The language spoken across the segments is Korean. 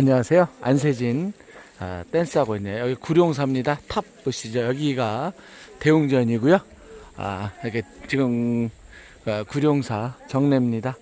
안녕하세요. 안세진 아, 댄스하고 있네요. 여기 구룡사입니다. 탑 보시죠. 여기가 대웅전이고요. 아, 이렇게 지금 아, 구룡사 정례입니다.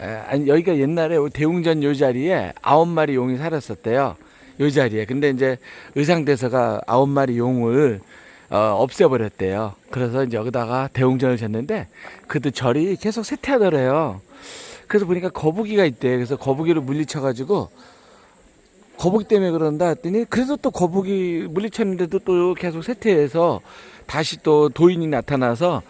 에, 아니, 여기가 옛날에 대웅전 요 자리에 아홉 마리 용이 살았었대요. 요 자리에. 근데 이제 의상대사가 아홉 마리 용을 어, 없애버렸대요. 그래서 이제 여기다가 대웅전을 졌는데 그도 절이 계속 쇠퇴하더래요. 그래서 보니까 거북이가 있대. 그래서 거북이를 물리쳐가지고 거북이 때문에 그런다 했더니 그래서 또 거북이 물리쳤는데도 또 계속 쇠퇴해서 다시 또 도인이 나타나서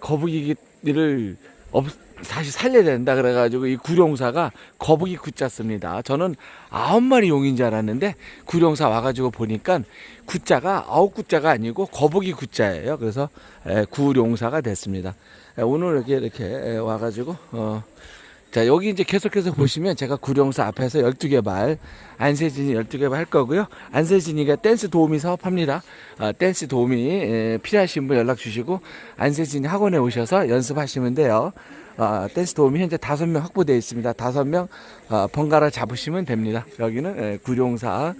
거북이를 없, 다시 살려야 된다 그래가지고 이 구룡사가 거북이 구자 씁니다. 저는 아홉 마리 용인 줄 알았는데 구룡사 와가지고 보니까 구자가 아홉 구자가 아니고 거북이 구자예요. 그래서 에, 구룡사가 됐습니다. 에, 오늘 이렇게 이렇게 에, 와가지고 어, 자, 여기 이제 계속해서 보시면 제가 구룡사 앞에서 12개 발, 안세진이 12개 발 할 거고요. 안세진이가 댄스 도우미 사업합니다. 아, 댄스 도우미 에, 필요하신 분 연락 주시고 안세진이 학원에 오셔서 연습하시면 돼요. 아, 댄스 도우미 현재 다섯 명 확보되어 있습니다. 다섯 명 아, 번갈아 잡으시면 됩니다. 여기는 에, 구룡사.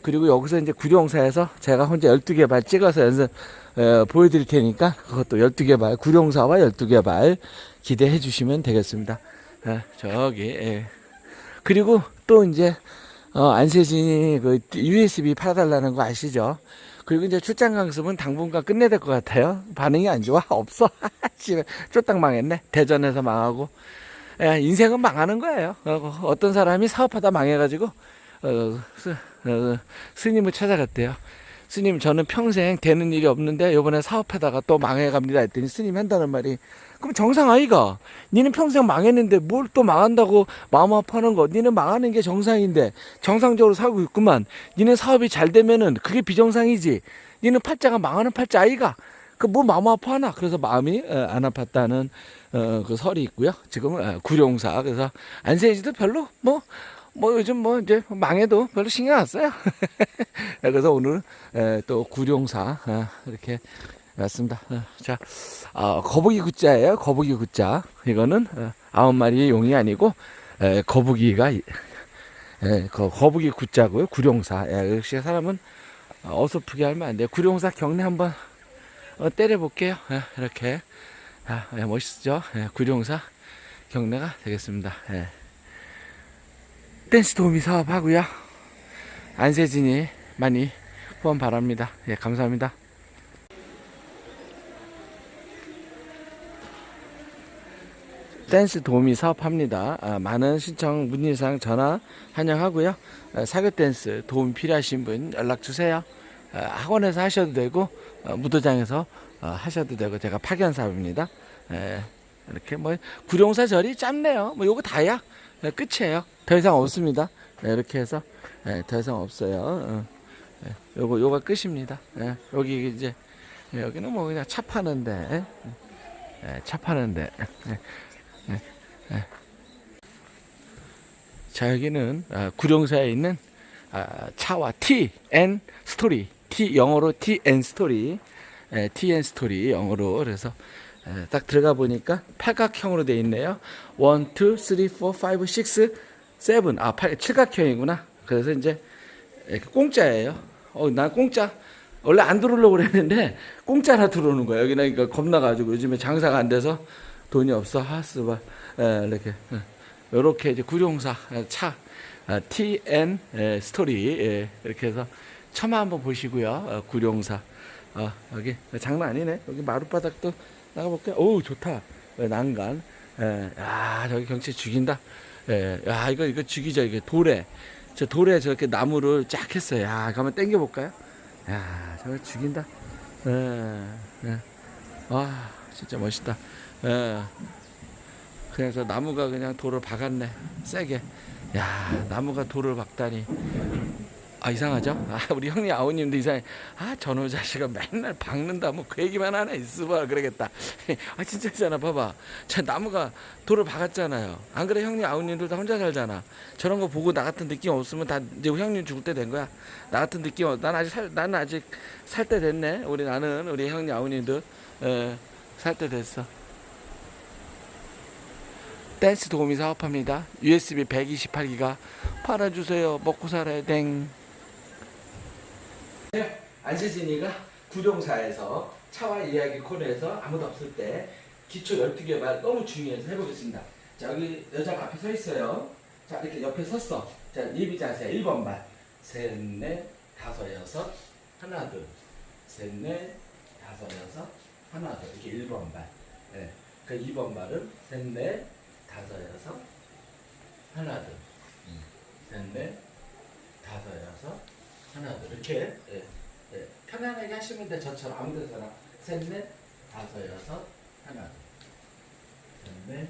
그리고 여기서 이제 구룡사에서 제가 혼자 12개 발 찍어서 연습 에, 보여드릴 테니까 그것도 12개 발, 구룡사와 12개 발 기대해 주시면 되겠습니다. 아, 저기 예. 그리고 또 이제 어, 안세진이 그 USB 팔아달라는 거 아시죠? 그리고 이제 출장 강습은 당분간 끝내야 될 것 같아요. 반응이 안 좋아? 없어? 집에 쫄딱 망했네. 대전에서 망하고. 예, 인생은 망하는 거예요. 어, 어떤 사람이 사업하다 망해가지고 어, 스, 어, 스님을 찾아갔대요. 스님 저는 평생 되는 일이 없는데 요번에 사업하다가 또 망해갑니다 했더니 스님이 한다는 말이 그럼 정상 아이가 니는 평생 망했는데 뭘 또 망한다고 마음 아파하는 거? 니는 망하는 게 정상인데 정상적으로 살고 있구만. 니는 사업이 잘 되면은 그게 비정상이지. 니는 팔자가 망하는 팔자 아이가 그 뭐 마음 아파하나? 그래서 마음이 어, 안 아팠다는 어, 그 설이 있고요. 지금 은 구룡사. 그래서 안세지도 별로 뭐뭐 요즘 뭐 이제 망해도 별로 신경 안 써요. 그래서 오늘 에, 또 구룡사 아, 이렇게 왔습니다. 어, 자, 아, 거북이 굿자예요. 거북이 굿자. 이거는 어, 아홉 마리의 용이 아니고 에, 거북이가 이- 에, 거, 거북이 굿자고요. 구룡사. 예, 역시 사람은 어, 어설프게 하면 안 돼요. 구룡사 경례 한번 어, 때려볼게요. 예, 이렇게 아, 예, 멋있죠. 예, 구룡사 경례가 되겠습니다. 예. 댄스 도우미 사업하고요. 안세진이 많이 후원 바랍니다. 예, 감사합니다. 댄스 도우미 사업합니다. 아, 많은 신청 문의사항 전화 환영하고요. 아, 사교 댄스 도움 필요하신 분 연락 주세요. 아, 학원에서 하셔도 되고 어, 무도장에서 어, 하셔도 되고 제가 파견 사업입니다. 예, 이렇게 뭐 구룡사 절이 짧네요. 뭐 요거 다야. 예, 끝이에요. 더 이상 없습니다. 네, 이렇게 해서 예, 더 이상 없어요. 어, 예, 요거 요거 끝입니다. 예, 여기 이제 예, 여기는 뭐 그냥 차 파는데 예, 차 파는데 예, 예, 예. 자 여기는 아, 구룡사에 있는 아, 차와 T N 스토리 T 영어로 T N 스토리 예, T N 스토리 영어로 그래서 예, 딱 들어가 보니까 팔각형으로 돼 있네요. 1, 2, 3, 4, 5, 6, 7. 아, 팔, 칠각형이구나. 그래서 이제 공짜예요. 어, 난 공짜. 원래 안 들어오려고 그랬는데 공짜나 들어오는 거야. 여기는 이거 겁나가지고 요즘에 장사가 안 돼서 돈이 없어. 하스바. 예, 이렇게. 요렇게 이제 구룡사 예, 차 아, TN 예, 스토리 예, 이렇게 해서 처마 한번 보시고요. 어, 구룡사. 어, 여기 장난 아니네. 여기 마룻바닥도 나가볼게요. 오 좋다. 예, 난간. 예, 야 저기 경치 죽인다. 예, 야 이거 이거 죽이죠. 이게 돌에 저 돌에 저렇게 나무를 쫙 했어요. 야 한번 당겨 볼까요? 야 저거 죽인다. 예, 예. 와 진짜 멋있다. 예. 그래서 나무가 그냥 돌을 박았네. 세게. 야 나무가 돌을 박다니. 아 이상하죠? 아 우리 형님 아우님도 이상해. 아 저놈 자식아 맨날 박는다 뭐 그 얘기만 하나 있어봐 그러겠다. 아 진짜잖아 봐봐. 저 나무가 돌을 박았잖아요. 안 그래 형님 아우님들 다 혼자 살잖아. 저런 거 보고 나 같은 느낌 없으면 다 이제 형님 죽을 때 된 거야. 나 같은 느낌 없. 난 아직 살, 난 아직 살 때 됐네. 우리 나는 우리 형님 아우님들 살때 됐어. 댄스 도우미 사업합니다. USB 128기가 팔아주세요. 먹고 살아야 댕. 안세진이가 구룡사에서 차와 이야기 코너에서 아무도 없을 때 기초 12개 말 너무 중요해서 해보겠습니다. 자, 여기 여자가 앞에 서 있어요. 자, 이렇게 옆에 섰어. 자, 예비 자세 1번 발. 셋, 넷, 다섯, 여섯. 하나, 둘. 셋, 넷, 다섯, 여섯. 하나, 둘. 이렇게 1번 발. 예. 그 2번 발은 셋, 넷, 다섯, 여섯. 하나, 둘. 음. 셋, 넷, 다섯, 여섯. 하나, 둘. 이렇게. 예. 예. 편안하게 하시면 돼. 저처럼 아무 데서나. 셋, 넷, 다섯, 여섯. 하나, 둘. 셋, 넷,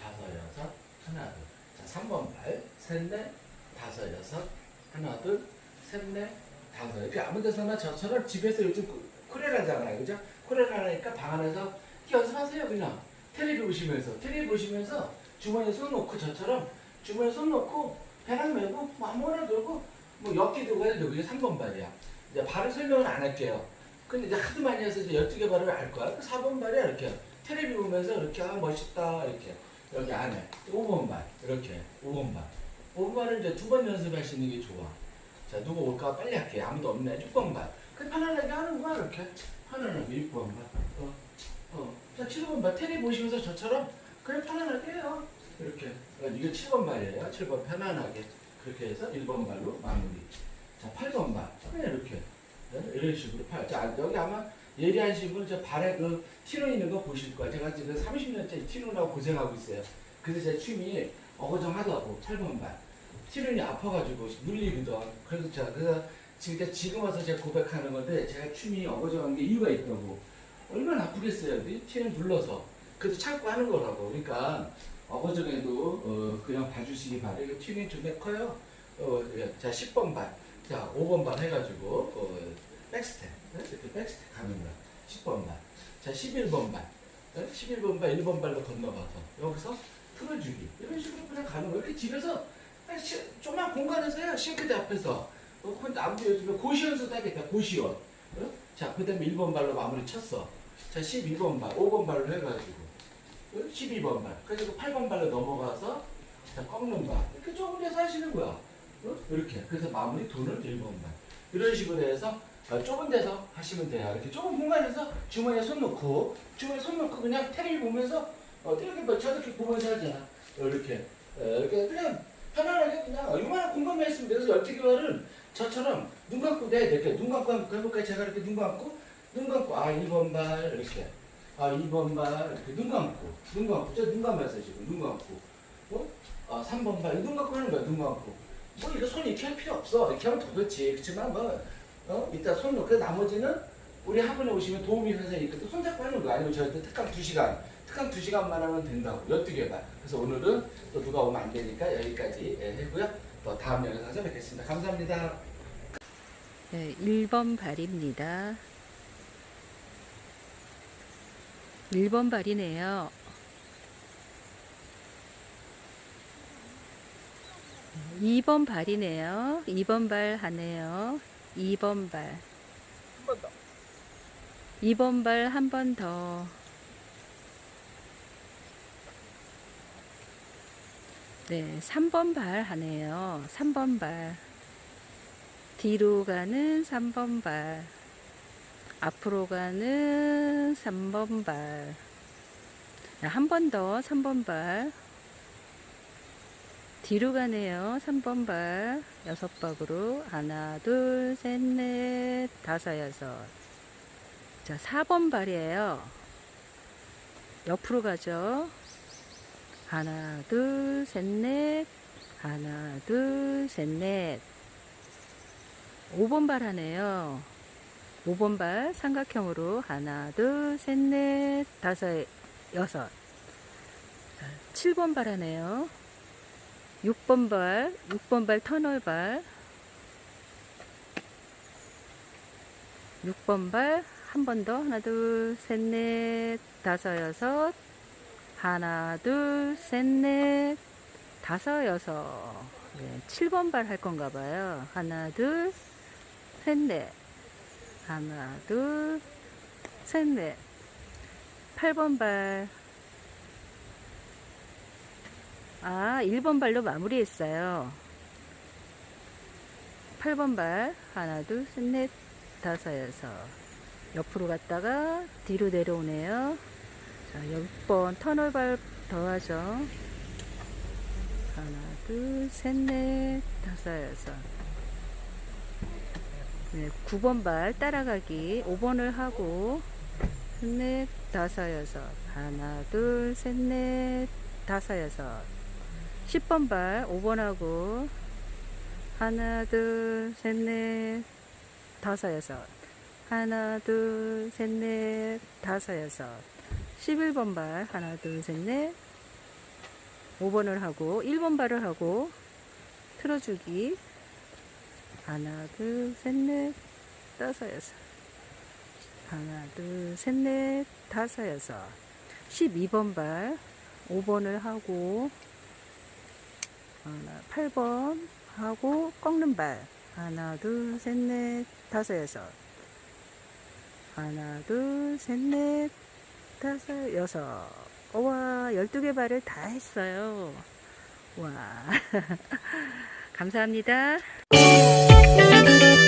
다섯, 여섯. 하나, 둘. 자, 3번 발. 셋, 넷, 다섯, 여섯. 하나, 둘. 셋, 넷, 다섯. 이렇게 아무 데서나 저처럼 집에서 요즘 코- 코레라잖아요. 그죠? 코레라니까 방 안에서 연습하세요. 그냥. 텔레비 보시면서. 텔레비 보시면서 주머니에 손 놓고 저처럼 주머니에 손 놓고 배낭 메고 뭐 아무거나 들고 뭐 엮기 들고 해도 되고 이게 3번 발이야. 이제 발을 설명은 안 할게요. 근데 이제 하도 많이 해서 이제 12개 발을 알 거야. 그 4번 발이야. 이렇게. 텔레비 보면서 이렇게 아 멋있다. 이렇게. 여기 안에 5번 발. 이렇게. 5번 발. 5번 발을 이제 두 번 연습하시는 게 좋아. 자, 누구 올까 빨리 할게. 아무도 없네. 6번 발. 그 편안하게 하는 거야. 이렇게. 편안하게 6번 발. 어. 어. 자, 7번 발. 텔레비 보시면서 저처럼 그냥 편안하게 해요. 이렇게. 어, 이게 7번 발이에요. 7번 편안하게. 그렇게 해서 1번 발로 마무리. 자, 8번 발. 그냥 이렇게. 네? 이런 식으로 팔. 자, 여기 아마 예리하신 분, 저 발에 그 티로 있는 거 보실 거야. 제가 지금 30년째 티로라고 고생하고 있어요. 그래서 제 춤이 어거정하더라고. 8번 발. 티론이 아파가지고 눌리거든. 그래서 제가, 그래서 지금, 지금 와서 제가 고백하는 건데, 제가 춤이 어거정한 게 이유가 있다고. 얼마나 아프겠어요. 이 티는 불러서. 그래도 참고 하는 거라고. 그러니까, 어거정에도, 어, 그냥 봐주시기 바래요. 이거 튜닝 존나 커요. 어, 예. 자, 10번 발. 자, 5번 발 해가지고, 어, 백스텝. 네? 이렇게 백스텝 가는 거야. 10번 발. 자, 11번 발. 네? 11번 발, 1번 발로 건너가서, 여기서 틀어주기. 이런 식으로 그냥 가는 거야. 이렇게 집에서, 시, 조그만 공간에서 해요. 싱크대 앞에서. 어, 아무도 요즘에 고시원서도 하겠다. 고시원. 어? 자, 그 다음에 1번 발로 마무리 쳤어. 자, 12번 발, 5번 발로 해가지고. 어? 12번 발. 그래서 8번 발로 넘어가서, 자, 꺾는 발. 이렇게 좁은 데서 하시는 거야. 어? 이렇게. 그래서 마무리 돈을 1번 발. 이런 식으로 해서 어, 좁은 데서 하시면 돼요. 이렇게 좁은 공간에서 주머니에 손 놓고, 주머니에 손 놓고 그냥 테레비 보면서, 어, 이렇게 뭐 저렇게 보면서 하잖아. 어, 이렇게. 어, 이렇게 그냥 편안하게 그냥 얼마나 공간만 있으면 돼서 12개월은 저처럼 눈 감고 내 이렇게 눈 감고 한번 해볼까요? 제가 이렇게 눈 감고 눈 감고 아 1번 발 이렇게. 아 2번 발 이렇게 눈 감고 눈 감고 저눈 감았어요 지금. 눈 감고. 어? 아 3번 발눈 감고 하는 거야 눈 감고. 뭐 이거 손 이렇게 할 필요 없어. 이렇게 하면 더 좋지. 그렇지만 뭐. 어? 이따 손 놓고 나머지는 우리 학원에 오시면 도우미 선생님이 있거든 손 잡고 하는 거 아니면 저한테 특강 2시간. 특강 2시간만 하면 된다고. 12개발 그래서 오늘은 또 누가 오면 안 되니까 여기까지 예, 했고요. 또 다음 영상에서 뵙겠습니다. 감사합니다. 네, 1번 발입니다. 1번 발이네요. 2번 발이네요. 2번 발 하네요. 2번 발. 한 번 더. 2번 발 한 번 더. 네, 3번 발 하네요. 3번 발. 뒤로 가는 3번 발. 앞으로 가는 3번 발. 한 번 더 3번 발. 뒤로 가네요. 3번 발. 여섯 박으로. 하나, 둘, 셋, 넷, 다섯, 여섯. 자, 4번 발이에요. 옆으로 가죠. 하나, 둘, 셋, 넷. 하나, 둘, 셋, 넷. 5번 발 하네요. 5번 발 삼각형으로 하나, 둘, 셋, 넷, 다섯, 여섯. 자, 7번 발 하네요. 6번 발, 6번 발 터널 발. 6번 발 한 번 더 하나 둘 셋 넷 다섯 여섯 하나 둘 셋 넷 다섯 여섯 네, 7번 발 할 건가 봐요 하나 둘 셋 넷 하나 둘 셋 넷 8번 발 아, 1번 발로 마무리했어요. 8번 발. 하나, 둘, 셋, 넷, 다섯, 여섯. 옆으로 갔다가 뒤로 내려오네요. 자, 6번 터널 발 더하죠. 하나, 둘, 셋, 넷, 다섯, 여섯. 네, 9번 발 따라가기 5번을 하고 셋, 넷, 다섯, 여섯. 하나, 둘, 셋, 넷, 다섯, 여섯. 10번 발 5번 하고 하나, 둘, 셋, 넷, 다섯, 여섯. 하나, 둘, 셋, 넷, 다섯, 여섯. 11번 발 하나, 둘, 셋, 넷. 5번을 하고 1번 발을 하고 틀어주기 하나, 둘, 셋, 넷, 다섯, 여섯. 하나, 둘, 셋, 넷, 다섯, 여섯. 12번 발 5번을 하고 하나, 8번 하고 꺾는 발 하나, 둘, 셋, 넷, 다섯, 여섯. 하나, 둘, 셋, 넷, 다섯, 여섯. 와, 12개 발을 다 했어요. 와. 감사합니다. Música